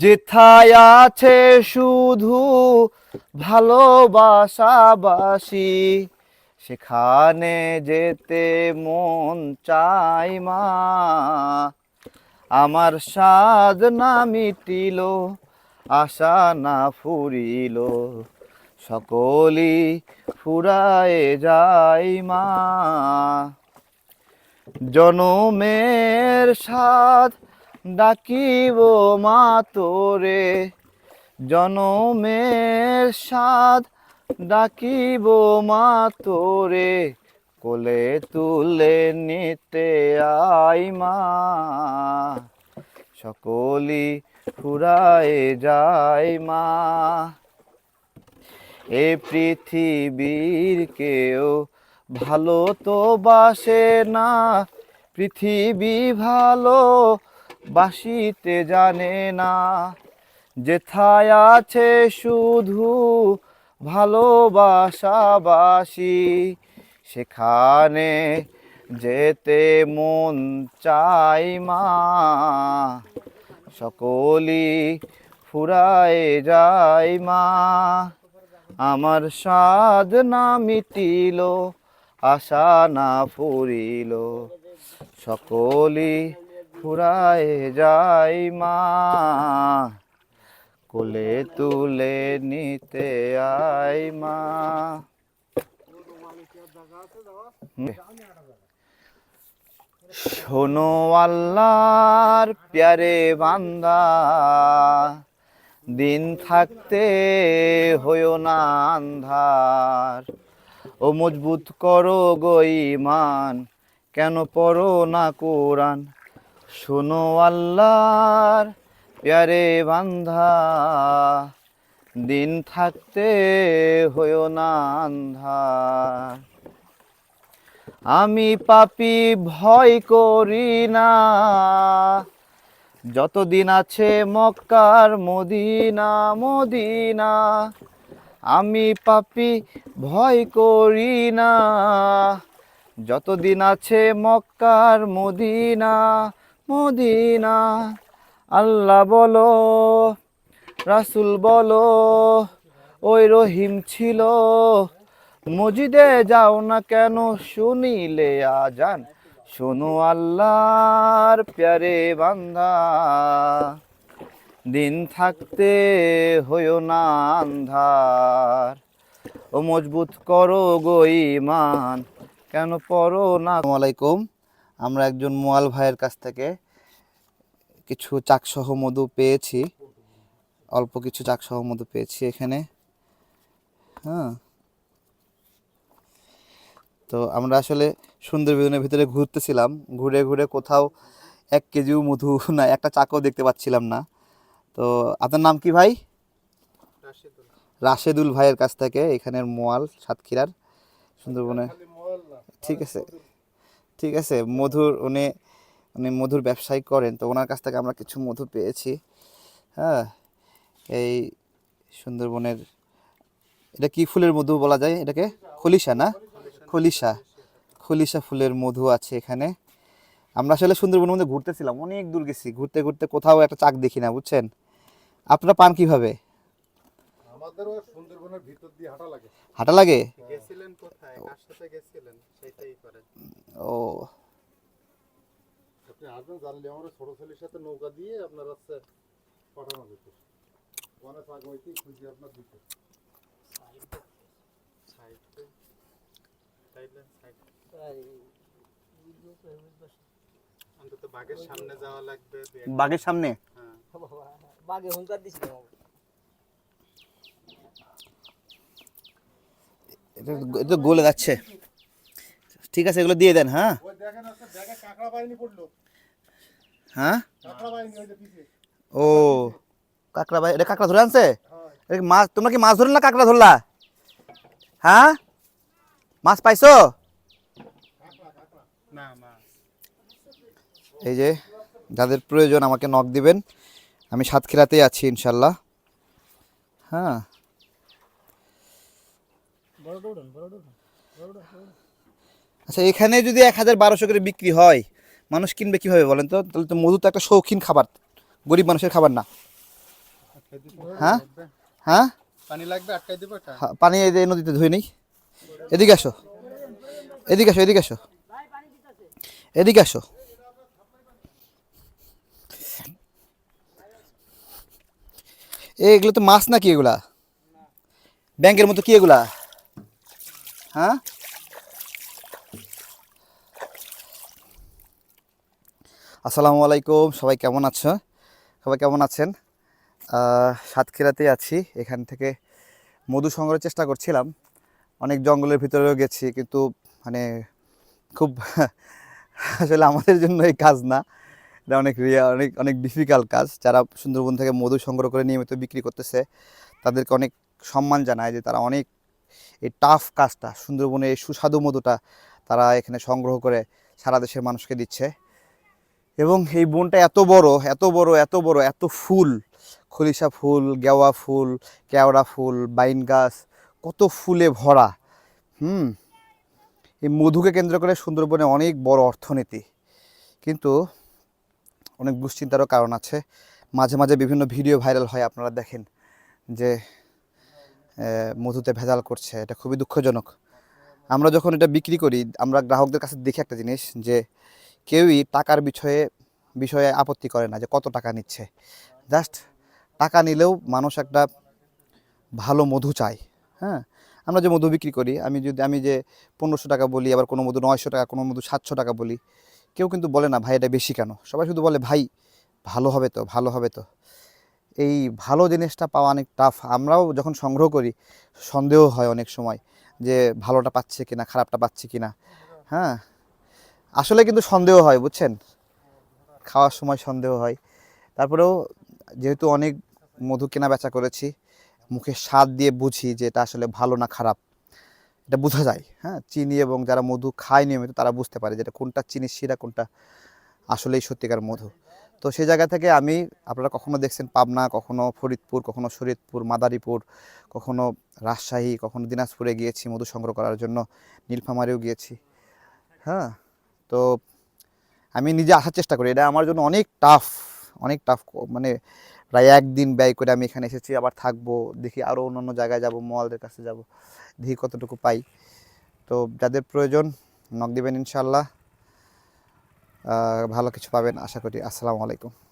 যেথায় আছে শুধু ভালোবাসাবাসি, সেখানে যেতে মন চাই মা। আমার সাজ না মিটিল, আশা না ফুরিল সকলি ফুরায়ে যাই মা। জনমের সাথ ডাকিব মা তোরে। জনমের সাথ ডাকিব মা তোরে। কোলে তুলে নিতে আই মা। সকলি ফুরায়ে যায় মা। এ পৃথিবীর কেউ ভালো তো বাসে না। পৃথিবী ভালো বাসিতে জানে না যেথায় আছে শুধু ভালোবাসাবাসি সেখানে যেতে মন চাই মা। সকলি ফুরায় যাই মা। আমার সাধ না মিটিল, আশা না ফুরিল সকলি ফুরায় যাই মা। কোলে তুলে নিতে আই মা। শোনো আল্লাহর প্যারে বান্দা, দিন থাকতে হইও না আন্ধার। ও মজবুত করো গো ইমান কেন পড়ো না কোরআন? শোনো আল্লাহর প্যারে বান্ধা, দিন থাকতে হইও না আন্ধার। আমি পাপি ভয় করি না, যতদিন আছে মক্কার মদিনা মদিনা, আমি পাপি ভয় করি না, যতদিন আছে মক্কার মদিনা মদিনা, আল্লাহ বলো, রাসুল বলো, ওই রহিম ছিল। মসজিদে যাও না কেন শুনিলে আজান? শোনো আল্লাহর প্যারে বান্দা। দিন থাকতে হইও না আন্ধার। ও মজবুত করো গো ইমান কেন পড়ো না? আলাইকুম। আমরা একজন মোয়াল ভাইয়ের কাছ থেকে কিছু চাকসহ মধু পেয়েছি। অল্প কিছু চাকসহ মধু পেয়েছি এখানে। হ্যাঁ। তো আমরা আসলে সুন্দরবনের ভিতরে ঘুরতেছিলাম। ঘুরে ঘুরে কোথাও এক কেজিও মধু না একটা চাকও দেখতে পাচ্ছিলাম না। তো আপনার নাম কি ভাই? রাশেদুল। ভাইয়ের কাছ থেকে এখানের মোয়াল সাতক্ষীরার সুন্দরবনে। ঠিক আছে। ঠিক আছে, মধুর উনি উনি মধুর ব্যবসায়ী করেন, তো ওনার কাছ থেকে আমরা কিছু মধু পেয়েছি। হ্যাঁ এই সুন্দরবনের, এটা কি ফুলের মধু বলা যায় এটাকে? খলিশা না? খলিশা খলিশা ফুলের মধু আছে এখানে। আমরা আসলে সুন্দরবনের মধ্যে ঘুরতেছিলাম, অনেক দূর গেছি, ঘুরতে ঘুরতে কোথাও একটা চাক দেখি না, বুঝছেন? আপনারা পান কীভাবে? সুন্দরবনের ভিতর দিয়ে হাঁটা লাগে। হাঁটা লাগে? গেছিলেন কোথায়? কার সাথে গেছিলেন? সেটাই করে ও। আপনি আসবেন জানলে আমরা ছোট ছেলের সাথে নৌকা দিয়ে আপনার হচ্ছে পাঠানো যেত। অনেক আগে হইতেই খুঁজে আপনার দিতে। অন্তত বাঘের সামনে যাওয়া লাগবে বাঘের সামনে? বাগে হুঙ্কার দিছিল এটা গলে যাচ্ছে। ঠিক আছে এগুলো দিয়ে দেন হ্যাঁ? হ্যাঁ? ও কাঁকড়া ভাই এটা কাঁকড়া ধরে আনছে? মাছ তোমরা কি মাছ ধরলে না কাঁকড়া ধরলা? হ্যাঁ? মাছ পাইছো? না এই যে যাদের প্রয়োজন আমাকে নক দিবেন আমি সাতক্ষীরাতেই আছি ইনশাল্লাহ। হ্যাঁ বড় দৌড়ন বড় দৌড়ন আচ্ছা এখানে যদি এক হাজার বারোশো করে বিক্রি হয় মানুষ কিনবে কীভাবে বলেন তো? তাহলে তো মধু তো একটা শৌখিন খাবার গরিব মানুষের খাবার না। হ্যাঁ? হ্যাঁ? পানি লাগবে আটকাই দেবো পানি এই যে নদীতে ধুয়ে নেই। এদিকে আসো। এদিকে আসো এদিকে আসো। এদিকে আসো। এ, এগুলো তো মাছ নাকি এগুলা? ব্যাংকের মতো কি এগুলা? হ্যাঁ? আসসালামু আলাইকুম, সবাই কেমন আছো? সবাই কেমন আছেন? সাতক্ষীরাতে আছি। এখান থেকে মধু সংগ্রহের চেষ্টা করছিলাম। অনেক জঙ্গলের ভিতরেও গেছি, কিন্তু মানে খুব আসলে আমাদের জন্য এই কাজ না। এটা অনেক রিয়া, অনেক অনেক ডিফিকাল্ট কাজ। যারা সুন্দরবন থেকে মধু সংগ্রহ করে নিয়মিত বিক্রি করতেছে, তাদেরকে অনেক সম্মান জানায় যে তারা অনেক এই টাফ কাজটা, সুন্দরবনে এই সুস্বাদু মধুটা তারা এখানে সংগ্রহ করে সারা দেশের মানুষকে দিচ্ছে। এবং এই বনটা এত বড় এত বড় এত বড়, এত ফুল, খলিশা ফুল, গেওয়া ফুল, কেওড়া ফুল, বাইন গাছ, কত ফুলে ভরা। হুম, এই মধুকে কেন্দ্র করে সুন্দরবনে অনেক বড় অর্থনীতি। কিন্তু অনেক দুশ্চিন্তারও কারণ আছে। মাঝে মাঝে বিভিন্ন ভিডিও ভাইরাল হয়, আপনারা দেখেন যে মধুতে ভেজাল করছে, এটা খুবই দুঃখজনক। আমরা যখন এটা বিক্রি করি, আমরা গ্রাহকদের কাছে দেখি একটা জিনিস যে, কেউই টাকার বিষয়ে বিষয়ে আপত্তি করে না যে কত টাকা নিচ্ছে। জাস্ট টাকা নিলেও মানুষ একটা ভালো মধু চায় হ্যাঁ? আমরা যে মধু বিক্রি করি, আমি যদি, আমি যে পনেরোশো টাকা বলি, আবার কোনো মধু নয়শো টাকা, কোনো মধু সাতশো টাকা বলি, কেউ কিন্তু বলে না, ভাই, এটা বেশি কেন? সবাই শুধু বলে, ভাই, ভালো হবে তো, ভালো হবে তো। এই ভালো জিনিসটা পাওয়া অনেক টাফ আমরাও যখন সংগ্রহ করি, সন্দেহ হয় অনেক সময় যে ভালোটা পাচ্ছে কিনা, খারাপটা পাচ্ছি কিনা। হ্যাঁ? আসলে কিন্তু সন্দেহ হয়, বুঝছেন? খাওয়ার সময় সন্দেহ হয়। তারপরেও যেহেতু অনেক মধু কেনা বেচা করেছি, মুখে স্বাদ দিয়ে বুঝি যে এটা আসলে ভালো না খারাপ। এটা বোঝা যায় হ্যাঁ? চিনি এবং যারা মধু খায় নিয়মিত তারা বুঝতে পারে যে এটা কোনটা চিনি শিরা, কোনটা আসলেই সত্যিকার মধু। তো সেই জায়গা থেকে আমি, আপনারা কখনো দেখছেন পাবনা, কখনো ফরিদপুর, কখনো শরীদপুর মাদারীপুর, কখনো রাজশাহী, কখনো দিনাজপুরে গিয়েছি মধু সংগ্রহ করার জন্য, নীলফামারেও গিয়েছি। হ্যাঁ তো আমি নিজে আসার চেষ্টা করি। এটা আমার জন্য অনেক টাফ অনেক টাফ মানে প্রায় একদিন ব্যয় করে আমি এখানে এসেছি, আবার থাকব, দেখি আরও অন্যান্য জায়গায় যাব, মলদের কাছে যাব, দেখি কতটুকু পাই। তো যাদের প্রয়োজন নক দিবেন ইনশাল্লাহ ভালো কিছু পাবেন। আশা করি। আসসালামু আলাইকুম।